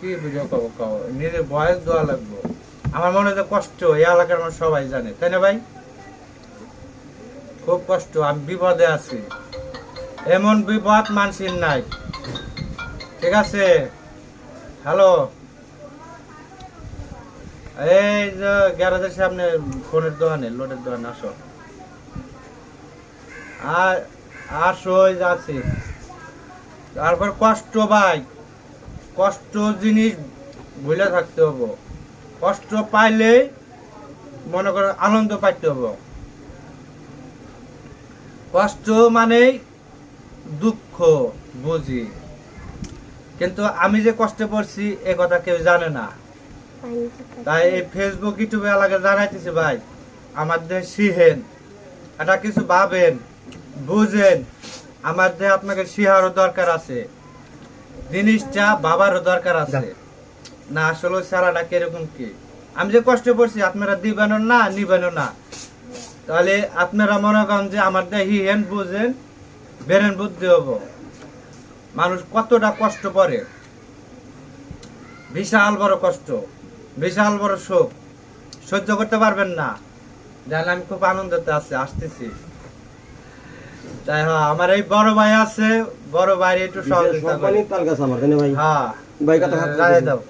কি ভিডিও কব কব? নিজের বয়স দেওয়া লাগবো। আমার মনে হয় কষ্ট, এই এলাকার মানুষ সবাই জানে, তাই না ভাই? খুব কষ্ট, আমি বিপদে আছি। এমন বিপদ মানসির নাই। ঠিক আছে? হ্যালো? এই যে গ্যারেজের সামনে ফোনের দোকানে, লোডের দোকানে, আসো। আর আসো আছি। তারপর কষ্ট ভাই। কষ্ট জিনিস ভুলে থাকতে হব। কষ্ট পাইলে মনে করো আনন্দ পাইতে হব। কষ্ট মানেই দুঃখ বুঝি। কিন্তু আমি যে কষ্টে পড়ছি, এ কথা কেউ জানে না। তাই এই ফেসবুক ইউটিউবে এলাকা জানাইতেছি ভাই, আমার দেহ শিহেন এটা কিছু ভাবেন, বুঝেন, আমার দেহ আপনাকে শিহারও দরকার আছে। জিনিসটা বাবারও দরকার আছে। না আসলে সারাটা কীরকম কি? আমি যে কষ্ট পড়ছি আপনারা দিবেন না নিবেন না। তাহলে আপনারা মনে করেন যে আমার দেহ হিহেন বুঝেন বেরেন বুদ্ধি হব। মানুষ কতটা কষ্ট পড়ে বিশাল বড় কষ্ট বিশাল বড় শোক। সহ্য করতে পারবেন না। জানলে আমি খুব আনন্দতে আছি আসতেছি। তাই হ্যাঁ আমার এই বড় ভাই আছে বড় ভাই একটু সহযোগিতা করে। সম্মানিত তাল গাছ আমার ভাই? হ্যাঁ। ভাই কথা রায় দাও।